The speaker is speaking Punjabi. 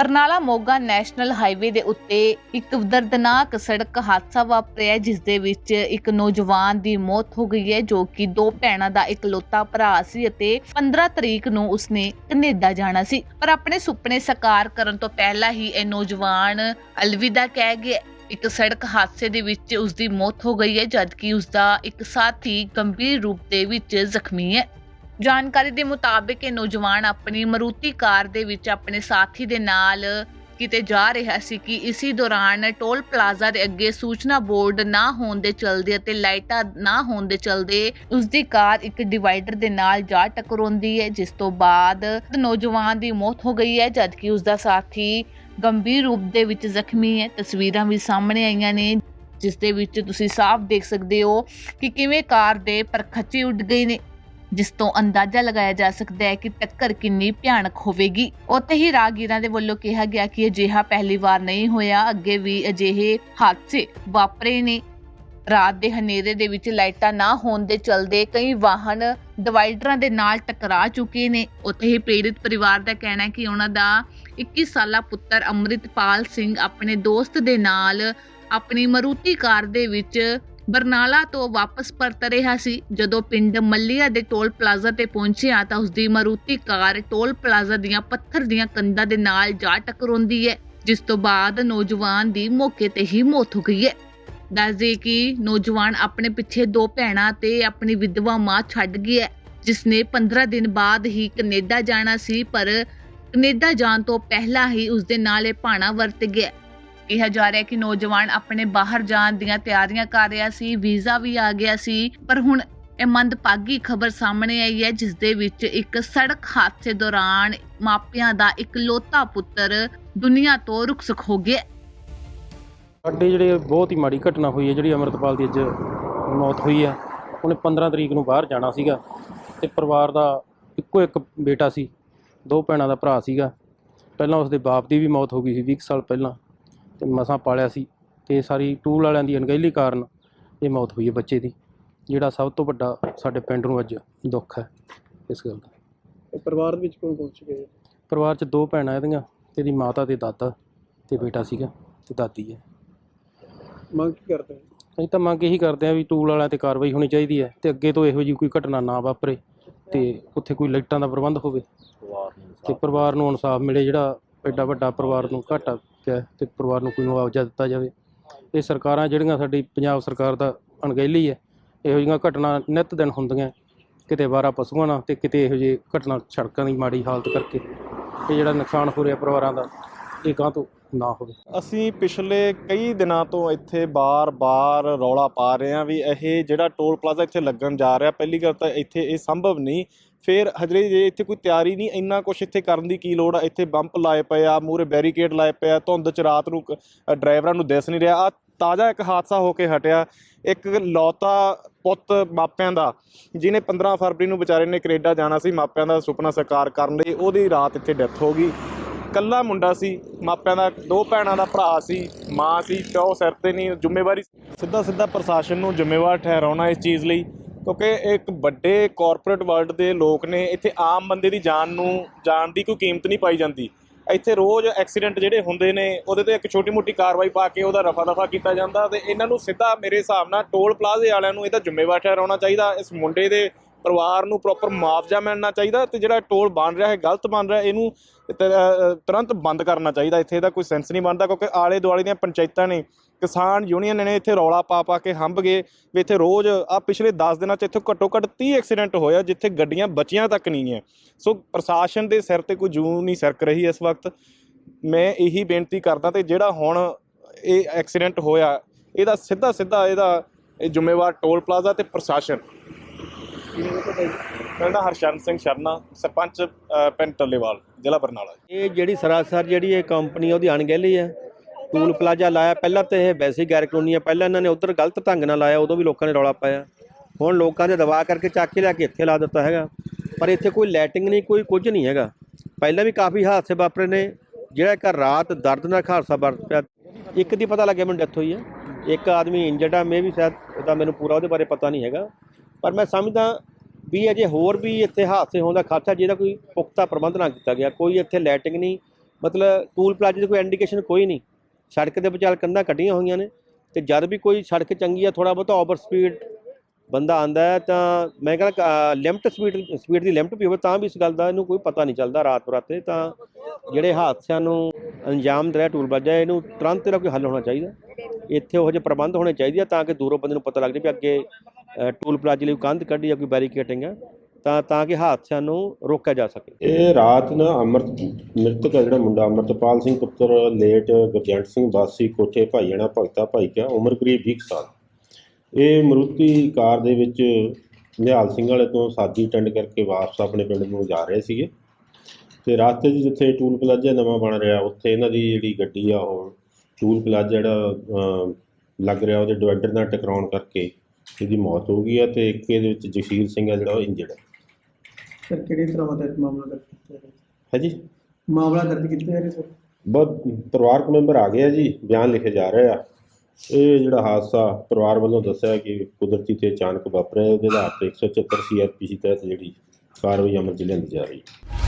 ਬਰਨਾਲਾ ਮੋਗਾ ਨੈਸ਼ਨਲ ਹਾਈਵੇ ਦੇ ਉੱਤੇ ਇੱਕ ਦਰਦਨਾਕ ਸੜਕ ਹਾਦਸਾ ਵਾਪਰਿਆ ਹੈ, ਜਿਸ ਦੇ ਵਿੱਚ ਇੱਕ ਨੌਜਵਾਨ ਦੀ ਮੌਤ ਹੋ ਗਈ ਹੈ ਜੋ ਕਿ ਦੋ ਭੈਣਾਂ ਦਾ ਇਕਲੌਤਾ ਭਰਾ ਸੀ ਅਤੇ 15 ਤਰੀਕ ਨੂੰ ਉਸਨੇ ਕੈਨੇਡਾ ਜਾਣਾ ਸੀ। ਪਰ ਆਪਣੇ ਸੁਪਨੇ ਸਾਕਾਰ ਕਰਨ ਤੋਂ ਪਹਿਲਾਂ ਹੀ ਇਹ ਨੌਜਵਾਨ ਅਲਵਿਦਾ ਕਹਿ ਗਿਆ ਇੱਕ ਸੜਕ ਹਾਦਸੇ ਦੇ ਵਿੱਚ ਉਸ ਦੀ ਮੌਤ ਹੋ ਗਈ ਹੈ ਜਦਕਿ ਉਸ ਦਾ ਇੱਕ ਸਾਥੀ ਗੰਭੀਰ ਰੂਪ ਦੇ ਵਿੱਚ ਜ਼ਖਮੀ ਹੈ। ਜਾਣਕਾਰੀ ਦੇ ਮੁਤਾਬਕ ਇਹ ਨੌਜਵਾਨ ਆਪਣੀ ਮਰੂਤੀ ਕਾਰ ਦੇ ਵਿੱਚ ਆਪਣੇ ਸਾਥੀ ਦੇ ਨਾਲ ਕਿਤੇ ਜਾ ਰਿਹਾ ਸੀ ਕਿ ਇਸੇ ਦੌਰਾਨ ਟੋਲ ਪਲਾਜ਼ਾ ਦੇ ਅੱਗੇ ਸੂਚਨਾ ਬੋਰਡ ਨਾ ਹੋਣ ਦੇ ਚਲਦੇ ਅਤੇ ਲਾਈਟਾਂ ਨਾ ਹੋਣ ਦੇ ਚਲਦੇ ਉਸ ਦੀ ਕਾਰ ਇੱਕ ਡਿਵਾਈਡਰ ਦੇ ਨਾਲ ਜਾ ਟਕਰਾਉਂਦੀ ਹੈ, ਜਿਸ ਤੋਂ ਬਾਅਦ ਨੌਜਵਾਨ ਦੀ ਮੌਤ ਹੋ ਗਈ ਹੈ, ਜਦਕਿ ਉਸ ਦਾ ਸਾਥੀ ਗੰਭੀਰ ਰੂਪ ਦੇ ਵਿੱਚ ਜ਼ਖਮੀ ਹੈ। ਤਸਵੀਰਾਂ ਵੀ ਸਾਹਮਣੇ ਆਈਆਂ ਨੇ, ਜਿਸ ਦੇ ਵਿੱਚ ਤੁਸੀਂ ਸਾਫ਼ ਦੇਖ ਸਕਦੇ ਹੋ ਕਿ ਕਿਵੇਂ ਕਾਰ ਦੇ ਪਰਖੱਚੇ ਉੱਡ ਗਏ ਨੇ। ਜਿਸ ਤੋਂ ਅੰਦਾਜ਼ਾ ਲਗਾਇਆ ਜਾ ਸਕਦਾ ਹੈ ਕਿ ਟੱਕਰ ਕਿੰਨੀ ਭਿਆਨਕ ਹੋਵੇਗੀ। ਉੱਥੇ ਹੀ ਰਾਹਗੀਰਾਂ ਦੇ ਵੱਲੋਂ ਕਿਹਾ ਗਿਆ ਕਿ ਅਜਿਹਾ ਪਹਿਲੀ ਵਾਰ ਨਹੀਂ ਹੋਇਆ। ਅੱਗੇ ਵੀ ਅਜਿਹੇ ਹਾਦਸੇ ਵਾਪਰੇ ਨੇ। ਰਾਤ ਦੇ ਹਨੇਰੇ ਦੇ ਵਿੱਚ ਲਾਈਟਾਂ ਨਾ ਹੋਣ ਦੇ ਚਲਦੇ ਕਈ ਵਾਹਨ ਡਿਵਾਈਡਰਾਂ ਦੇ ਨਾਲ ਟਕਰਾ ਚੁੱਕੇ ਨੇ। ਉੱਥੇ ਹੀ ਪੀੜਿਤ ਪਰਿਵਾਰ ਦਾ ਕਹਿਣਾ ਹੈ ਕਿ ਉਹਨਾਂ ਦਾ 21 ਸਾਲਾ ਪੁੱਤਰ ਅੰਮ੍ਰਿਤਪਾਲ ਸਿੰਘ ਆਪਣੇ ਦੋਸਤ ਦੇ ਨਾਲ ਆਪਣੀ ਮਰੂਤੀ ਕਾਰ ਦੇ ਵਿੱਚ ਬਰਨਾਲਾ ਤੋਂ ਵਾਪਸ ਪਰਤ ਰਿਹਾ ਸੀ। ਜਦੋਂ ਪਿੰਡ ਮੱਲੀਆ ਦੇ ਟੋਲ ਪਲਾਜ਼ਾ ਤੇ ਪਹੁੰਚਿਆ ਤਾਂ ਉਸ ਦੀ ਮਰੂਤੀ ਕਾਰ ਟੋਲ ਪਲਾਜ਼ਾ ਦੀਆਂ ਪੱਥਰ ਦੀਆਂ ਕੰਧਾਂ ਦੇ ਨਾਲ ਜਾ ਟਕਰਾਉਂਦੀ ਹੈ ਜਿਸ ਤੋਂ ਬਾਅਦ ਨੌਜਵਾਨ ਦੀ ਮੌਕੇ ਤੇ ਹੀ ਮੌਤ ਹੋ ਗਈ ਹੈ। ਦੱਸਦੇ ਕਿ ਨੌਜਵਾਨ ਆਪਣੇ ਪਿੱਛੇ ਦੋ ਭੈਣਾਂ ਤੇ ਆਪਣੀ ਵਿਧਵਾ ਮਾਂ ਛੱਡ ਗਿਆ ਹੈ, ਜਿਸ ਨੇ 15 ਦਿਨ ਬਾਅਦ ਹੀ ਕੈਨੇਡਾ ਜਾਣਾ ਸੀ ਪਰ ਕੈਨੇਡਾ ਜਾਣ ਤੋਂ ਪਹਿਲਾਂ ਹੀ ਉਸ ਦੇ ਨਾਲ ਇਹ ਭਾਣਾ ਵਰਤ ਗਿਆ। ਕਿਹਾ ਜਾ ਰਿਹਾ ਕਿ ਨੌਜਵਾਨ ਆਪਣੇ ਬਾਹਰ ਜਾਣ ਦੀਆਂ ਤਿਆਰੀਆਂ ਕਰ ਰਿਹਾ ਸੀ, ਵੀਜ਼ਾ ਵੀ ਆ ਗਿਆ ਸੀ, ਪਰ ਹੁਣ ਇਹ ਮੰਦਭਾਗੀ ਖਬਰ ਸਾਹਮਣੇ ਆਈ ਹੈ ਜਿਸ ਦੇ ਵਿੱਚ ਇੱਕ ਸੜਕ ਹਾਦਸੇ ਦੌਰਾਨ ਮਾਪਿਆਂ ਦਾ ਇਕਲੌਤਾ ਪੁੱਤਰ ਦੁਨੀਆ ਤੋਂ ਰੁਖਸਕ ਹੋ ਗਿਆ। ਸਾਡੇ ਜਿਹੜੇ ਬਹੁਤ ਹੀ ਮਾੜੀ ਘਟਨਾ ਹੋਈ ਹੈ, ਜਿਹੜੀ ਅਮਰਤਪਾਲ ਦੀ ਅੱਜ ਮੌਤ ਹੋਈ ਹੈ। ਉਹਨੇ 15 ਤਰੀਕ ਨੂੰ ਬਾਹਰ ਜਾਣਾ ਸੀਗਾ ਤੇ ਪਰਿਵਾਰ ਦਾ ਇੱਕੋ ਇੱਕ ਬੇਟਾ ਸੀ, ਦੋ ਭੈਣਾਂ ਦਾ ਭਰਾ ਸੀਗਾ। ਪਹਿਲਾਂ ਉਸਦੇ ਬਾਪ ਦੀ ਵੀ ਮੌਤ ਹੋ ਗਈ ਸੀ 20 ਸਾਲ ਪਹਿਲਾਂ। ਤੇ ਮਸਾਂ ਪਾਲਿਆ ਸੀ ਤੇ ਸਾਰੀ ਟੂਲ ਵਾਲਿਆਂ ਦੀ ਅਣਗਹਿਲੀ ਕਾਰਨ ਇਹ ਮੌਤ ਹੋਈ ਹੈ ਬੱਚੇ ਦੀ ਜਿਹੜਾ ਸਭ ਤੋਂ ਵੱਡਾ ਸਾਡੇ ਪਿੰਡ ਨੂੰ ਅੱਜ ਦੁੱਖ ਹੈ ਇਸ ਗੱਲ ਦਾ। ਇਹ ਪਰਿਵਾਰ ਦੇ ਵਿੱਚ ਕੌਣ ਪਹੁੰਚ ਗਏ ਪਰਿਵਾਰ 'ਚ ਦੋ ਭੈਣਾਂ ਇਹਦੀਆਂ ਤੇ ਇਹਦੀ ਮਾਤਾ ਤੇ ਦਾਦਾ ਤੇ ਬੇਟਾ ਸੀਗਾ ਤੇ ਦਾਦੀ ਹੈ। ਮੰਗ ਕੀ ਕਰਦੇ ਹੋ? ਅਸੀਂ ਤਾਂ ਮੰਗ ਇਹੀ ਕਰਦੇ ਆ ਵੀ ਟੂਲ ਵਾਲਿਆਂ ਤੇ ਕਾਰਵਾਈ ਹੋਣੀ ਚਾਹੀਦੀ ਹੈ ਤੇ ਅੱਗੇ ਤੋਂ ਇਹੋ ਜਿਹੀ ਕੋਈ ਘਟਨਾ ਨਾ ਵਾਪਰੇ ਤੇ ਉੱਥੇ ਕੋਈ ਲਾਈਟਾਂ ਦਾ ਪ੍ਰਬੰਧ ਹੋਵੇ ਤੇ ਪਰਿਵਾਰ ਨੂੰ ਇਨਸਾਫ ਮਿਲੇ ਜਿਹੜਾ ਐਡਾ ਵੱਡਾ ਪਰਿਵਾਰ ਨੂੰ ਘਾਟਾ ਪਿਆ ਹੈ ਤੇ ਪਰਿਵਾਰ ਨੂੰ ਕੋਈ ਮੁਆਵਜ਼ਾ ਦਿੱਤਾ ਜਾਵੇ। ਇਹ ਸਰਕਾਰਾਂ ਜਿਹੜੀਆਂ ਸਾਡੀ ਪੰਜਾਬ ਸਰਕਾਰ ਦਾ ਅਣਗਹਿਲੀ ਹੈ, ਇਹੋ ਜਿਹੀਆਂ ਘਟਨਾ ਨਿਤ ਦਿਨ ਹੁੰਦੀਆਂ ਕਿਤੇ ਵਾਰਾ ਪਸ਼ੂਆਂ ਨਾਲ ਤੇ ਕਿਤੇ ਇਹੋ ਜਿਹੀ ਘਟਨਾ ਸੜਕਾਂ ਦੀ ਮਾੜੀ ਹਾਲਤ ਕਰਕੇ। ਇਹ ਜਿਹੜਾ ਨੁਕਸਾਨ ਹੋ ਰਿਹਾ ਪਰਿਵਾਰਾਂ ਦਾ, ਇਹ ਗਾਂ ਤੋਂ ਨਾ ਹੋਵੇ। ਅਸੀਂ ਪਿਛਲੇ ਕਈ ਦਿਨਾਂ ਤੋਂ ਇੱਥੇ ਬਾਰ-ਬਾਰ ਰੌਲਾ ਪਾ ਰਹੇ ਹਾਂ ਵੀ ਇਹ ਜਿਹੜਾ ਟੋਲ ਪਲਾਜ਼ਾ ਇੱਥੇ ਲੱਗਣ ਜਾ ਰਿਹਾ, ਪਹਿਲੀ ਗੱਲ ਤਾਂ ਇੱਥੇ ਇਹ ਸੰਭਵ ਨਹੀਂ। ਫਿਰ ਹਜਰੇ ਜੇ ਇੱਥੇ ਕੋਈ ਤਿਆਰੀ ਨਹੀਂ, ਇੰਨਾ ਕੁਝ ਇੱਥੇ ਕਰਨ ਦੀ ਕੀ ਲੋੜ ਆ? ਇੱਥੇ ਬੰਪ ਲਾਏ ਪਏ ਆ ਮੂਰੇ ਬੈਰੀਕੇਡ ਲਾਏ ਪਏ ਆ, ਧੁੰਦ ਚ ਰਾਤ ਨੂੰ ਡਰਾਈਵਰਾਂ ਨੂੰ ਦਿਸ ਨਹੀਂ ਰਿਹਾ। ਆ ਤਾਜ਼ਾ ਇੱਕ ਹਾਦਸਾ ਹੋ ਕੇ ਹਟਿਆ। ਇੱਕ ਲੌਤਾ ਪੁੱਤ ਮਾਪਿਆਂ ਦਾ, ਜਿਹਨੇ 15 ਫਰਵਰੀ ਨੂੰ ਵਿਚਾਰੇ ਨੇ ਕੈਨੇਡਾ ਜਾਣਾ ਸੀ, ਮਾਪਿਆਂ ਦਾ ਸੁਪਨਾ ਸਾਕਾਰ ਕਰਨ ਲਈ, ਉਹਦੀ ਰਾਤ ਇੱਥੇ ਡੈਥ ਹੋ ਗਈ। ਕੱਲਾ ਮੁੰਡਾ ਸੀ, ਮਾਪਿਆਂ ਦਾ, ਦੋ ਭੈਣਾਂ ਦਾ ਭਰਾ ਸੀ, ਮਾਂ ਸੀ, ਪਿਓ ਸਿਰ ਤੇ ਨਹੀਂ, ਜ਼ਿੰਮੇਵਾਰੀ ਸਿੱਧਾ ਸਿੱਧਾ ਪ੍ਰਸ਼ਾਸਨ ਨੂੰ ਜ਼ਿੰਮੇਵਾਰ ਠਹਿਰਾਉਣਾ ਇਸ ਚੀਜ਼ ਲਈ, ਕਿਉਂਕਿ ਇੱਕ ਵੱਡੇ ਕਾਰਪੋਰੇਟ ਵਰਲਡ ਦੇ ਲੋਕ ਨੇ, ਇੱਥੇ ਆਮ ਬੰਦੇ ਦੀ ਜਾਨ ਨੂੰ ਜਾਨ ਦੀ ਕੋਈ ਕੀਮਤ ਨਹੀਂ ਪਾਈ ਜਾਂਦੀ। ਇੱਥੇ ਰੋਜ਼ ਐਕਸੀਡੈਂਟ ਜਿਹੜੇ ਹੁੰਦੇ ਨੇ, ਉਹਦੇ ਤੇ ਇੱਕ ਛੋਟੀ ਮੋਟੀ ਕਾਰਵਾਈ ਪਾ ਕੇ ਉਹਦਾ ਰਫਾ ਦਫਾ ਕੀਤਾ ਜਾਂਦਾ ਤੇ ਇਹਨਾਂ ਨੂੰ ਸਿੱਧਾ ਮੇਰੇ ਹਿਸਾਬ ਨਾਲ ਟੋਲ ਪਲਾਜ਼ੇ ਵਾਲਿਆਂ ਨੂੰ ਇਹਦਾ ਜ਼ਿੰਮੇਵਾਰ ਠਹਿਰਾਉਣਾ ਚਾਹੀਦਾ, ਇਸ ਮੁੰਡੇ ਦੇ ਪਰਿਵਾਰ ਨੂੰ ਪ੍ਰੋਪਰ ਮੁਆਵਜ਼ਾ ਮਿਲਣਾ ਚਾਹੀਦਾ ਤੇ ਜਿਹੜਾ ਟੋਲ ਬਣ ਰਿਹਾ ਹੈ ਗਲਤ ਬਣ ਰਿਹਾ, ਇਹਨੂੰ ਤੁਰੰਤ ਬੰਦ ਕਰਨਾ ਚਾਹੀਦਾ। ਇੱਥੇ ਇਹਦਾ ਕੋਈ ਸੈਂਸ ਨਹੀਂ ਬਣਦਾ ਕਿਉਂਕਿ ਆਲੇ ਦੁਆਲੇ ਦੀਆਂ ਪੰਚਾਇਤਾਂ ਨੇ, ਕਿਸਾਨ ਯੂਨੀਅਨ ਨੇ ਇੱਥੇ ਰੌਲਾ ਪਾ ਪਾ ਕੇ ਹੰਭ ਗਏ ਵੀ ਇੱਥੇ ਰੋਜ਼ ਆ ਪਿਛਲੇ 10 ਦਿਨਾਂ 'ਚ ਇੱਥੇ ਘੱਟੋ ਘੱਟ 30 ਐਕਸੀਡੈਂਟ ਹੋਇਆ ਜਿੱਥੇ ਗੱਡੀਆਂ ਬਚੀਆਂ ਤੱਕ ਨਹੀਂ ਹੈ ਸੋ ਪ੍ਰਸ਼ਾਸਨ ਦੇ ਸਿਰ ਤੇ ਕੋਈ ਜੂਨ ਨਹੀਂ ਸਰਕ ਰਹੀ ਇਸ ਵਕਤ। ਮੈਂ ਇਹੀ ਬੇਨਤੀ ਕਰਦਾ ਤੇ ਜਿਹੜਾ ਹੁਣ ਇਹ ਐਕਸੀਡੈਂਟ ਹੋਇਆ, ਇਹਦਾ ਸਿੱਧਾ ਸਿੱਧਾ ਇਹਦਾ ਇਹ ਜ਼ਿੰਮੇਵਾਰ ਟੋਲ ਪਲਾਜ਼ਾ ਤੇ ਪ੍ਰਸ਼ਾਸਨ। ਮੇਰਾ ਨਾਮ ਸਿੰਘ ਸ਼ਰਨਾ ਸਰਪੰਚ ਅ, ਪਿੰਡ ਟੱਲੇਵਾਲ ਜ਼ਿਲ੍ਹਾ ਬਰਨਾਲਾ ਇਹ ਜਿਹੜੀ ਸਰਾਸਰ ਜਿਹੜੀ ਇਹ ਕੰਪਨੀ ਉਹਦੀ ਅਣਗਹਿਲੀ ਹੈ ਟੂਲ ਪਲਾਜ਼ਾ ਲਾਇਆ ਪਹਿਲਾਂ ਤੇ ਇਹ ਵੈਸੇ ਹੀ ਗੈਰ ਕਾਨੂੰਨੀ ਹੈ ਪਹਿਲਾਂ ਇਹਨਾਂ ਨੇ ਉਧਰ ਗਲਤ ਢੰਗ ਨਾਲ ਲਾਇਆ ਉਦੋਂ ਵੀ ਲੋਕਾਂ ਨੇ ਰੌਲਾ ਪਾਇਆ। ਹੁਣ ਲੋਕਾਂ ਦੇ ਦਬਾਅ ਕਰਕੇ ਚੱਕ ਕੇ ਲਿਆ ਕੇ ਇੱਥੇ ਲਾ ਦਿੱਤਾ ਹੈਗਾ। ਪਰ ਇੱਥੇ ਕੋਈ ਲਾਈਟਿੰਗ ਨਹੀਂ ਕੋਈ ਕੁਝ ਨਹੀਂ ਹੈਗਾ। ਪਹਿਲਾਂ ਵੀ ਕਾਫੀ ਹਾਦਸੇ ਵਾਪਰੇ ਨੇ ਜਿਹੜਾ ਇੱਕ ਰਾਤ ਦਰਦਨਾਕ ਹਾਦਸਾ ਵਾਪਰਿਆ। ਇੱਕ ਦੀ ਪਤਾ ਲੱਗਿਆ ਮੈਨੂੰ ਡੈਥ ਹੋਈ ਹੈ ਇੱਕ ਆਦਮੀ ਇੰਜਰਡ ਆ ਮੇ ਵੀ ਸ਼ਾਇਦ ਉਹਦਾ ਮੈਨੂੰ ਪੂਰਾ ਉਹਦੇ ਬਾਰੇ ਪਤਾ ਨਹੀਂ ਹੈਗਾ। ਪਰ ਮੈਂ ਸਮਝਦਾ ਵੀ ਅਜੇ ਹੋਰ ਵੀ ਇੱਥੇ ਹਾਦਸੇ ਹੋਣ ਦਾ ਖਤਰਾ, ਜਿਹਦਾ ਕੋਈ ਪੁਖਤਾ ਪ੍ਰਬੰਧ ਨਾ ਕੀਤਾ ਗਿਆ, ਕੋਈ ਇੱਥੇ ਲਾਈਟਿੰਗ ਨਹੀਂ, ਮਤਲਬ ਟੂਲ ਪਲਾਜ਼ੇ ਦੀ ਕੋਈ ਇੰਡੀਕੇਸ਼ਨ ਕੋਈ ਨਹੀਂ। ਸੜਕ ਦੇ ਵਿਚਾਲ ਕੰਧਾਂ ਕੱਢੀਆਂ ਹੋਈਆਂ ਨੇ ਤੇ ਜਦ ਵੀ ਕੋਈ ਸੜਕ ਚੰਗੀ ਆ ਥੋੜਾ ਬਹੁਤਾ ਓਵਰ ਸਪੀਡ ਬੰਦਾ ਆਂਦਾ ਹੈ, ਤਾਂ ਮੈਂ ਕਹਿੰਦਾ ਲਿਮਟ ਸਪੀਡ ਸਪੀਡ ਦੀ ਲਿਮਟ ਵੀ ਹੋਵੇ, ਤਾਂ ਵੀ ਇਸ ਗੱਲ ਦਾ ਇਹਨੂੰ ਕੋਈ ਪਤਾ ਨਹੀਂ ਚੱਲਦਾ ਰਾਤ ਬਰਾਤੇ ਤਾਂ ਜਿਹੜੇ ਹਾਦਸਿਆਂ ਨੂੰ ਅੰਜਾਮ ਦੇ ਟੂਲ ਪਲਾਜ਼ਾ ਇਹਨੂੰ ਤੁਰੰਤ ਇਹਦਾ ਕੋਈ ਹੱਲ ਹੋਣਾ ਚਾਹੀਦਾ। ਇੱਥੇ ਉਹ ਜਿਹੇ ਪ੍ਰਬੰਧ ਹੋਣੇ ਚਾਹੀਦੇ ਆ, ਤਾਂ ਕਿ ਦੂਰੋਂ ਬੰਦੇ ਨੂੰ ਪਤਾ ਲੱਗ ਜਾਵੇ ਵੀ ਅੱਗੇ ਟੂਲ ਪਲਾਜ਼ੇ ਲਈ ਕੰਧ ਕੱਢੀ ਜਾਂ ਕੋਈ ਬੈਰੀਕੇਡਿੰਗ ਹੈ ਤਾਂ ਤਾਂ ਕਿ ਹਾਦਸਿਆਂ ਨੂੰ ਰੋਕਿਆ ਜਾ ਸਕੇ। ਇਹ ਰਾਤ ਨਾ ਅਮਰਤ, ਮ੍ਰਿਤਕ ਹੈ ਜਿਹੜਾ ਮੁੰਡਾ, ਅਮਰਤਪਾਲ ਸਿੰਘ ਪੁੱਤਰ, ਲੇਟ ਗੁਰਜੰਟ ਸਿੰਘ ਵਾਸੀ, ਕੋਠੇ ਭਾਈਆਣਾ ਭਗਤਾ ਭਾਈ ਕਾ ਉਮਰ ਕਰੀਬ 20 ਸਾਲ। ਇਹ ਮਰੂਤੀ ਕਾਰ ਦੇ ਵਿੱਚ ਨਿਹਾਲ ਸਿੰਘ ਵਾਲੇ ਤੋਂ ਸਾਦੀ ਅਟੈਂਡ ਕਰਕੇ ਵਾਪਸ ਆਪਣੇ ਪਿੰਡ ਨੂੰ ਜਾ ਰਹੇ ਸੀਗੇ। ਤੇ ਰਾਸਤੇ 'ਚ ਜਿੱਥੇ ਟੂਲ ਪਲਾਜ਼ਾ ਨਵਾਂ ਬਣ ਰਿਹਾ, ਉੱਥੇ ਇਹਨਾਂ ਦੀ ਜਿਹੜੀ ਗੱਡੀ ਆ, ਉਹ ਟੂਲ ਪਲਾਜ਼ਾ ਜਿਹੜਾ ਲੱਗ ਰਿਹਾ, ਉਹਦੇ ਡਿਵਾਈਡਰ ਨਾਲ ਟਕਰਾਉਣ ਕਰਕੇ ਇਹਦੀ ਮੌਤ ਹੋ ਗਈ ਆ ਤੇ ਇੱਕ ਇਹਦੇ ਵਿੱਚ ਜਸ਼ੀਰ ਸਿੰਘ ਆ ਜਿਹੜਾ ਉਹ ਇੰਜਰਡ ਹੈ। ਸਰ ਕਿਹੜੀ ਤਰ੍ਹਾਂ ਦਾ ਮਾਮਲਾ ਦਰਜ ਕੀਤਾ ਹੈ ਹੈ ਜੀ ਮਾਮਲਾ ਦਰਜ ਕੀਤਾ ਹੈ ਸਰ? ਬਹੁਤ ਪਰਿਵਾਰਕ ਮੈਂਬਰ ਆ ਗਏ ਆ ਜੀ ਬਿਆਨ ਲਿਖੇ ਜਾ ਰਹੇ ਆ। ਇਹ ਜਿਹੜਾ ਹਾਦਸਾ ਪਰਿਵਾਰ ਵੱਲੋਂ ਦੱਸਿਆ ਕਿ ਕੁਦਰਤੀ ਤੇ ਅਚਾਨਕ ਵਾਪਰਿਆ ਉਹਦੇ ਆਧਾਰ ਤੇ 174 ਸੀਆਰਪੀਸੀ ਤਹਿਤ ਜਿਹੜੀ ਕਾਰਵਾਈ ਅਮਲ ਚ ਲਿਆਂਦੀ ਜਾ ਰਹੀ ਹੈ।